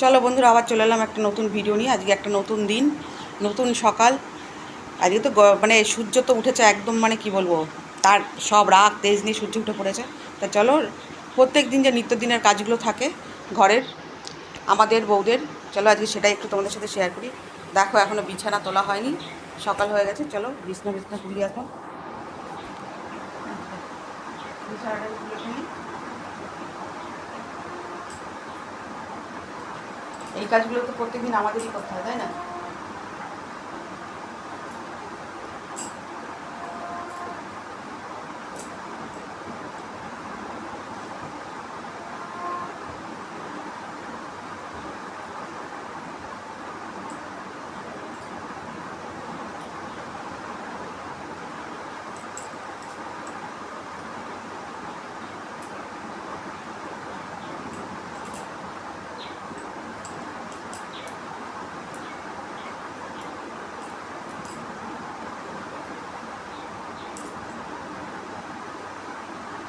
চলো বন্ধুরা, আবার চলে এলাম একটা নতুন ভিডিও নিয়ে। আজকে একটা নতুন দিন, নতুন সকাল। আজকে তো মানে সূর্য তো উঠেছে একদম মানে কি বলব, তার সব রাগ, তেজ নিয়ে সূর্য উঠে পড়েছে। তা চলো, প্রত্যেক দিন যে নিত্যদিনের কাজগুলো থাকে ঘরের, আমাদের বউদের, চলো আজকে সেটাই একটু তোমাদের সাথে শেয়ার করি। দেখো এখনও বিছানা তোলা হয়নি, সকাল হয়ে গেছে, চলো বিছনা বিছনা তুলি এখন বিছানাটা তুলে ফেলি এই কাজগুলো তো প্রত্যেকদিন আমাদেরই করতে হয় তাই না?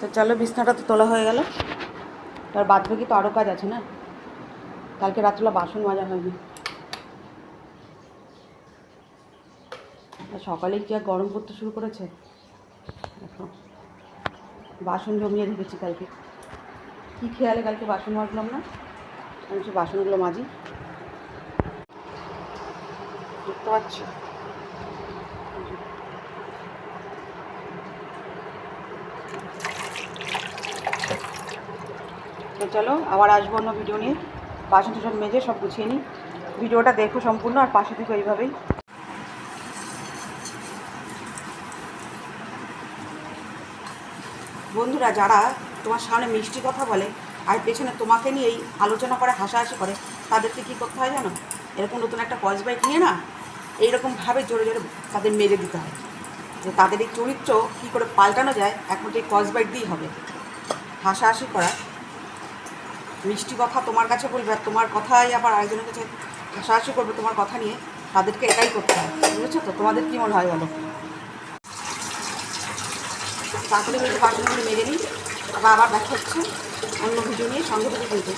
তো চলো বিছনাটা তো তোলা হয়ে গেল। তার বাদ বাকি তো আরও কাজ আছে না? কালকে রাত্রিবেলা বাসন মাজা হয়নি। সকালেই কি আর গরম পড়তে শুরু করেছে? দেখো, বাসন জমিয়ে রেখেছি কালকে। কী খেয়ালে কালকে বাসন মাজলাম না? আমি সে বাসনগুলো মাজি। দেখতে পাচ্ছি? তো চলো, আবার আসব অন্য ভিডিও নিয়ে। বাসন টাসন মেজে সব গুছিয়ে নিই। ভিডিওটা দেখো সম্পূর্ণ, আর পাশে থেকে এইভাবেই। বন্ধুরা, যারা তোমার সামনে মিষ্টি কথা বলে, আর পেছনে তোমাকে নিয়েই আলোচনা করে, হাসাহাসি করে, তাদেরকে কী করতে হয় জানো? এরকম নতুন একটা কয়েস বাইক নিয়ে না, এইরকমভাবে জোরে জোরে তাদের মেরে দিতে হয়। যে তাদের এই চরিত্র কী করে পাল্টানো যায়, একমাত্র এই কয়েস বাইক দিয়েই হবে। হাসাহাসি করা মিষ্টি কথা তোমার কাছে বলবে আর তোমার কথাই আবার আরেকজনের কাছে হাসাহাসি করবে তোমার কথা নিয়ে, তাদেরকে এটাই করতে হয়, বুঝেছ তো? তোমাদের কী মনে হয় বলো? তাড়াতাড়ি বলতে বাসনগুলো মেরে নিই। আবার আবার দেখা হচ্ছে, অন্য ভিডিও নিয়ে সঙ্গে থেকে কিন্তু